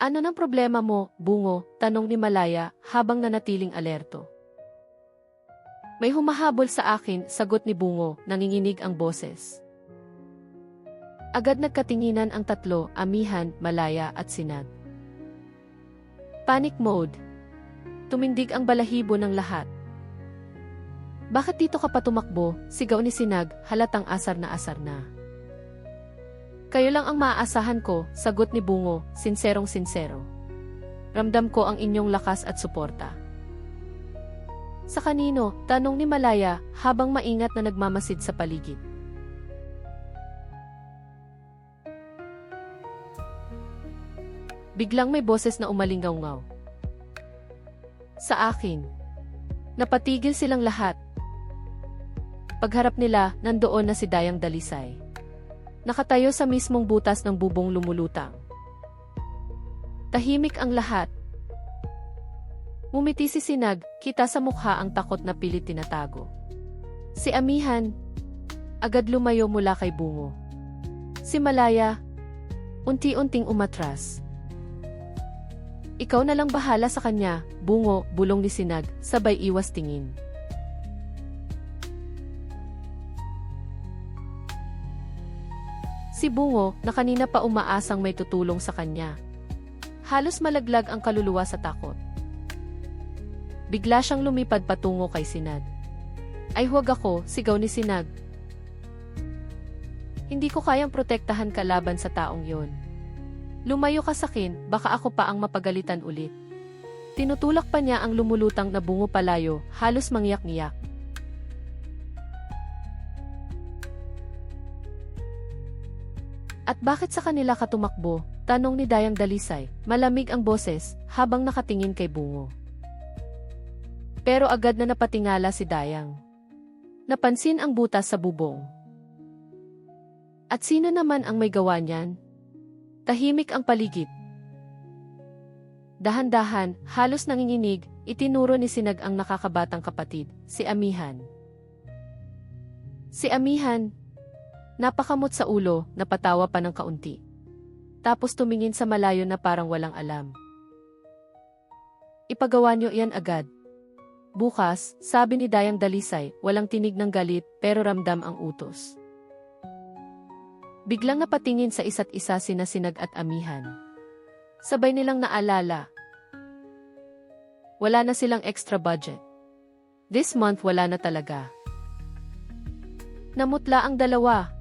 Ano ng problema mo, bungo? Tanong ni Malaya habang nanatiling alerto. May humahabol sa akin, sagot ni Bungo, nanginginig ang boses. Agad nagkatinginan ang tatlo, Amihan, Malaya at Sinag. Panic mode. Tumindig ang balahibo ng lahat. Bakit dito ka pa tumakbo? Sigaw ni Sinag, halatang asar na asar na. Kayo lang ang maaasahan ko, sagot ni Bungo, sinserong sinsero. Ramdam ko ang inyong lakas at suporta. Sa kanino, tanong ni Malaya habang maingat na nagmamasid sa paligid. Biglang may boses na umalingaw-ngaw. Sa akin. Napatigil silang lahat. Pagharap nila, nandoon na si Dayang Dalisay. Nakatayo sa mismong butas ng bubong lumulutang. Tahimik ang lahat. Mumiti si Sinag, kita sa mukha ang takot na pilit tinatago. Si Amihan, agad lumayo mula kay Bungo. Si Malaya, unti-unting umatras. Ikaw na lang bahala sa kanya, bungo, bulong ni Sinag, sabay iwas tingin. Si Bungo, na kanina pa umaasang may tutulong sa kanya. Halos malaglag ang kaluluwa sa takot. Bigla siyang lumipad patungo kay Sinag. Ay huwag ako, sigaw ni Sinag. Hindi ko kayang protektahan ka laban sa taong yon. Lumayo ka sa akin, baka ako pa ang mapagalitan ulit. Tinutulak pa niya ang lumulutang na bungo palayo, halos mangyak-ngiyak. At bakit sa kanila ka tumakbo? Tanong ni Dayang Dalisay, malamig ang boses, habang nakatingin kay Bungo. Pero agad na napatingala si Dayang. Napansin ang butas sa bubong. At sino naman ang may gawa niyan? Tahimik ang paligid. Dahan-dahan, halos nanginginig, itinuro ni Sinag ang nakakabatang kapatid, si Amihan. Si Amihan, napakamot sa ulo, napatawa pa ng kaunti. Tapos tumingin sa malayo na parang walang alam. Ipagawa niyo yan agad. Bukas, sabi ni Dayang Dalisay, walang tinig ng galit pero ramdam ang utos. Biglang napatingin sa isa't isa sina Sinag at Amihan. Sabay nilang naalala. Wala na silang extra budget. This month wala na talaga. Namutla ang dalawa.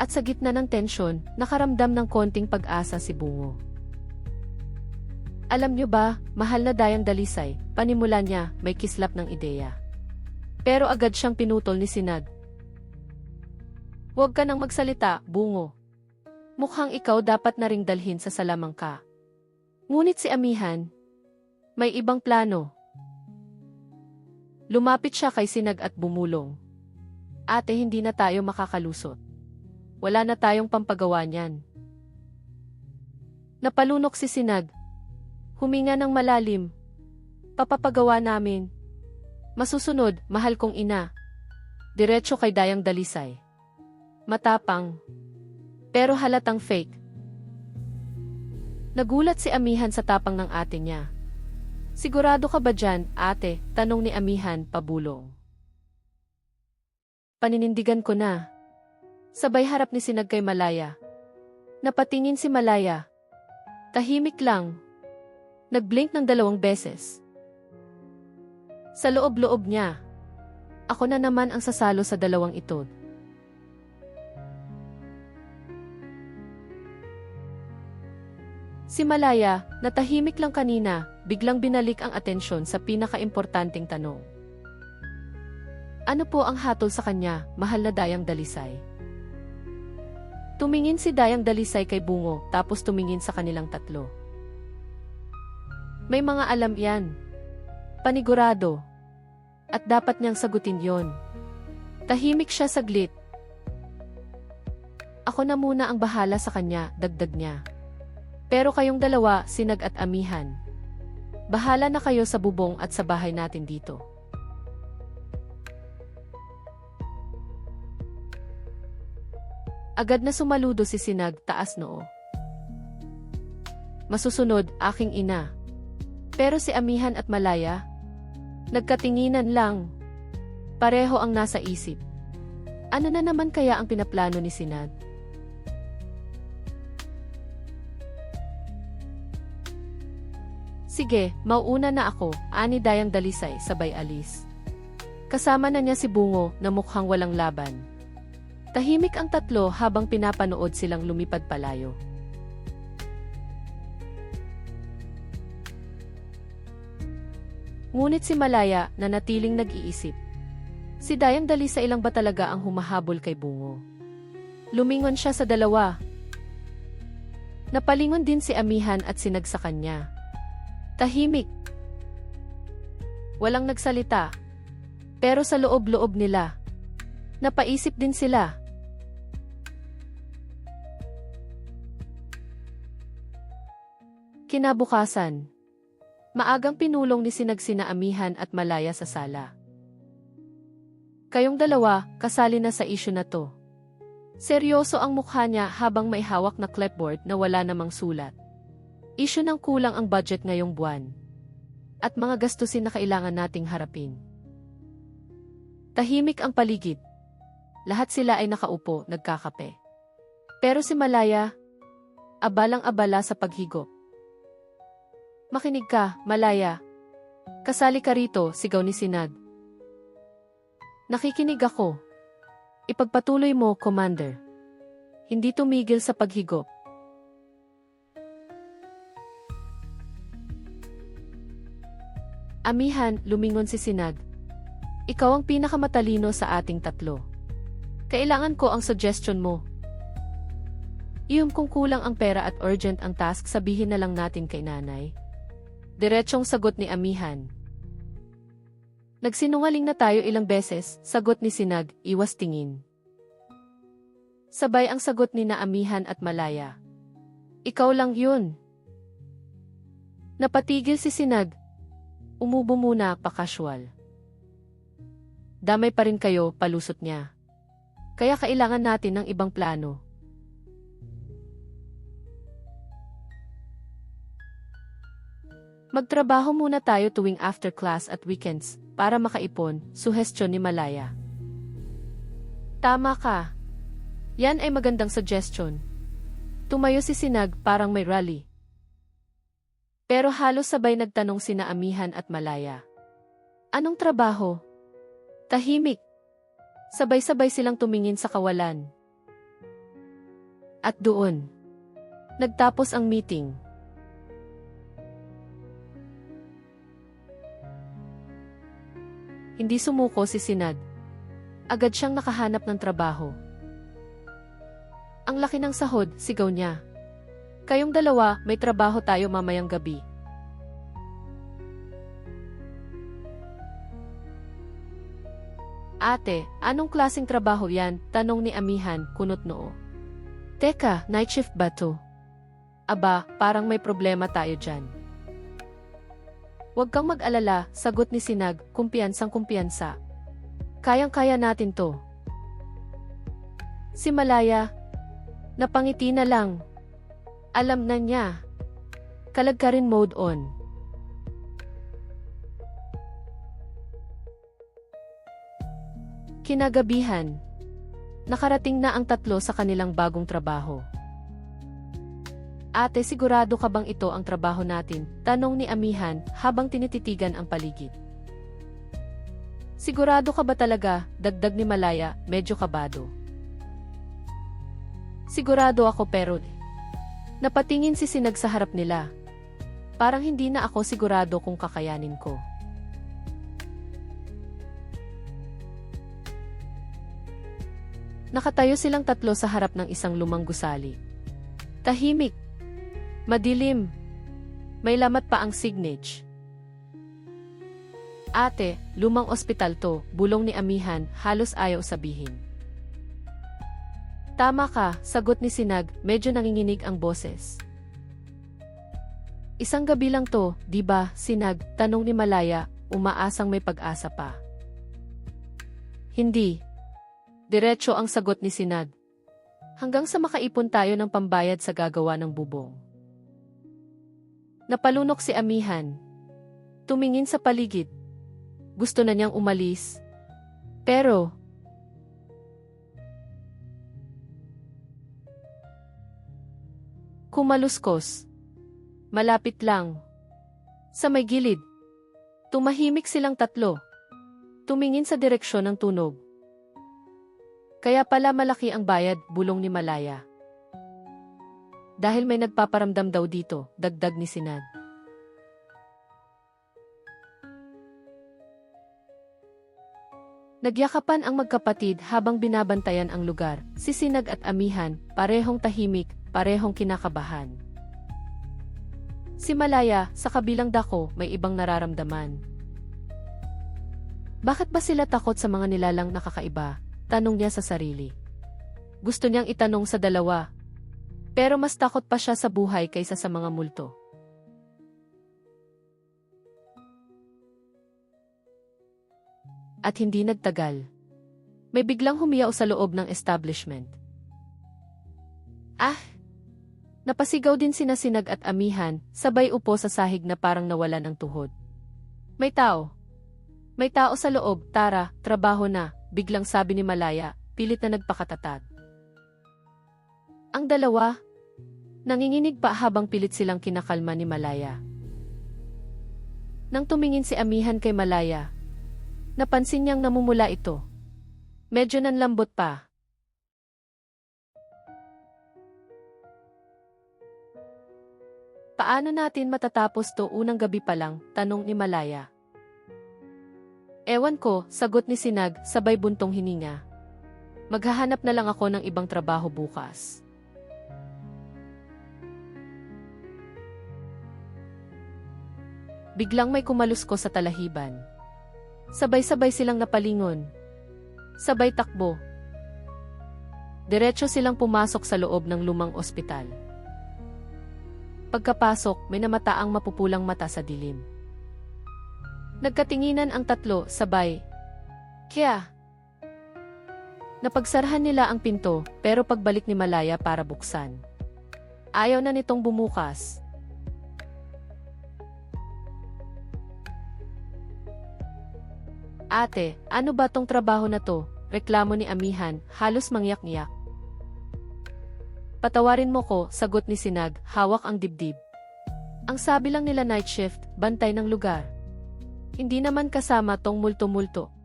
At sa gitna ng tensyon, nakaramdam ng konting pag-asa si Bungo. Alam niyo ba, mahal na dayang dalisay, panimula niya, may kislap ng ideya. Pero agad siyang pinutol ni Sinag. Huwag ka nang magsalita, bungo. Mukhang ikaw dapat na ring dalhin sa salamang ka. Ngunit si Amihan, may ibang plano. Lumapit siya kay Sinag at bumulong. Ate, hindi na tayo makakalusot. Wala na tayong pampagawa niyan. Napalunok si Sinag. Huminga ng malalim. Papapagawa namin. Masusunod, mahal kong ina. Diretso kay Dayang Dalisay. Matapang. Pero halatang fake. Nagulat si Amihan sa tapang ng ate niya. Sigurado ka ba dyan, ate? Tanong ni Amihan, pabulong. Paninindigan ko na. Sabay harap ni Sinag kay Malaya. Napatingin si Malaya. Tahimik lang. Nagblink ng dalawang beses. Sa loob-loob niya. Ako na naman ang sasalo sa dalawang ito. Si Malaya, natahimik lang kanina, biglang binalik ang atensyon sa pinakaimportanteng tanong. Ano po ang hatol sa kanya, mahal na Dayang Dalisay? Tumingin si Dayang Dalisay kay Bungo, tapos tumingin sa kanilang tatlo. May mga alam yan. Panigurado. At dapat niyang sagutin yon. Tahimik siya saglit. Ako na muna ang bahala sa kanya, dagdag niya. Pero kayong dalawa, sinag at amihan. Bahala na kayo sa bubong at sa bahay natin dito. Agad na sumaludo si Sinag taas noo. Masusunod, aking ina. Pero si Amihan at Malaya, nagkatinginan lang. Pareho ang nasa isip. Ano na naman kaya ang pinaplano ni Sinad? Sige, mauuna na ako, ani Dayang Dalisay, sabay alis. Kasama na niya si Bungo na mukhang walang laban. Tahimik ang tatlo habang pinapanood silang lumipad palayo. Ngunit si Malaya na natiling nag-iisip. Si Dayang Dalisa ilang ba talaga ang humahabol kay Bungo? Lumingon siya sa dalawa. Napalingon din si Amihan at sinag sa kanya. Tahimik. Walang nagsalita. Pero sa loob-loob nila, napaisip din sila. Kinabukasan, maagang pinulong ni Sinagsina Amihan at Malaya sa sala. Kayong dalawa, kasali na sa isyu na to. Seryoso ang mukha niya habang may hawak na clipboard na wala namang sulat. Isyu ng kulang ang budget ngayong buwan. At mga gastusin na kailangan nating harapin. Tahimik ang paligid. Lahat sila ay nakaupo, nagkakape. Pero si Malaya, abalang-abala sa paghigop. Makinig ka, Malaya. Kasali ka rito, sigaw ni Sinad. Nakikinig ako. Ipagpatuloy mo, Commander. Hindi tumigil sa paghigop. Amihan, lumingon si Sinad. Ikaw ang pinakamatalino sa ating tatlo. Kailangan ko ang suggestion mo. Iyong kung kulang ang pera at urgent ang task sabihin na lang natin kay nanay. Diretsong sagot ni Amihan. Nagsinungaling na tayo ilang beses, sagot ni Sinag, iwas tingin. Sabay ang sagot ni Naamihan at Malaya. Ikaw lang yun. Napatigil si Sinag. Umubo muna pa casual. Damay pa rin kayo, palusot niya. Kaya kailangan natin ng ibang plano. Magtrabaho muna tayo tuwing after class at weekends para makaipon, suhestyon ni Malaya. Tama ka. Yan ay magandang suggestion. Tumayo si Sinag parang may rally. Pero halos sabay nagtanong sina Amihan at Malaya. Anong trabaho? Tahimik. Sabay-sabay silang tumingin sa kawalan. At doon, nagtapos ang meeting. Hindi sumuko si Sinad. Agad siyang nakahanap ng trabaho. Ang laki ng sahod, sigaw niya. Kayong dalawa, may trabaho tayo mamayang gabi. Ate, anong klaseng trabaho yan? Tanong ni Amihan, kunot noo. Teka, night shift ba to? Aba, parang may problema tayo dyan. Huwag kang mag-alala, sagot ni Sinag, kumpiyansang kumpiyansa. Kayang-kaya natin to. Si Malaya, napangiti na lang. Alam na niya. Kalagkarin mode on. Kinagabihan. Nakarating na ang tatlo sa kanilang bagong trabaho. Ate, sigurado ka bang ito ang trabaho natin? Tanong ni Amihan habang tinititigan ang paligid. Sigurado ka ba talaga? Dagdag ni Malaya, medyo kabado. Sigurado ako pero napatingin si Sinag sa harap nila. Parang hindi na ako sigurado kung kakayanin ko. Nakatayo silang tatlo sa harap ng isang lumang gusali. Tahimik. Madilim. May lamat pa ang signage. Ate, lumang ospital to, bulong ni Amihan, halos ayaw sabihin. Tama ka, sagot ni Sinag, medyo nanginginig ang boses. Isang gabi lang to, di ba, Sinag, tanong ni Malaya, umaasang may pag-asa pa. Hindi, Diretso ang sagot ni Sinad. Hanggang sa makaipon tayo ng pambayad sa gagawa ng bubong. Napalunok si Amihan. Tumingin sa paligid. Gusto na niyang umalis. Pero, kumaluskos. Malapit lang. Sa may gilid. Tumahimik silang tatlo. Tumingin sa direksyon ng tunog. Kaya pala malaki ang bayad, bulong ni Malaya. Dahil may nagpaparamdam daw dito, dagdag ni Sinad. Nagyakapan ang magkapatid habang binabantayan ang lugar. Si Sinag at Amihan, parehong tahimik, parehong kinakabahan. Si Malaya, sa kabilang dako, may ibang nararamdaman. Bakit ba sila takot sa mga nilalang nakakaiba? Tanong niya sa sarili. Gusto niyang itanong sa dalawa. Pero mas takot pa siya sa buhay kaysa sa mga multo. At hindi nagtagal. May biglang humiyaw sa loob ng establishment. Ah! Napasigaw din sina Sinag at Amihan, sabay upo sa sahig na parang nawalan ng tuhod. May tao. May tao sa loob, Tara, trabaho na, biglang sabi ni Malaya, pilit na nagpakatatag. Ang dalawa, nanginginig pa habang pilit silang kinakalma ni Malaya. Nang tumingin si Amihan kay Malaya, napansin niyang namumula ito. Medyo nanlambot pa. Paano natin matatapos to unang gabi pa lang, tanong ni Malaya. Ewan ko, sagot ni Sinag, sabay buntong hininga. Maghahanap na lang ako ng ibang trabaho bukas. Biglang may kumalusko sa talahiban. Sabay-sabay silang napalingon. Sabay takbo. Diretso silang pumasok sa loob ng lumang ospital. Pagkapasok, may namataang mapupulang mata sa dilim. Nagkatinginan ang tatlo, sabay. Kaya, napagsarhan nila ang pinto, pero pagbalik ni Malaya para buksan. Ayaw na nitong bumukas. Ate, ano ba tong trabaho na to? Reklamo ni Amihan, halos mangyak-ngyak. Patawarin mo ko, sagot ni Sinag, hawak ang dibdib. Ang sabi lang nila night shift, bantay ng lugar. Hindi naman kasama tong multo-multo.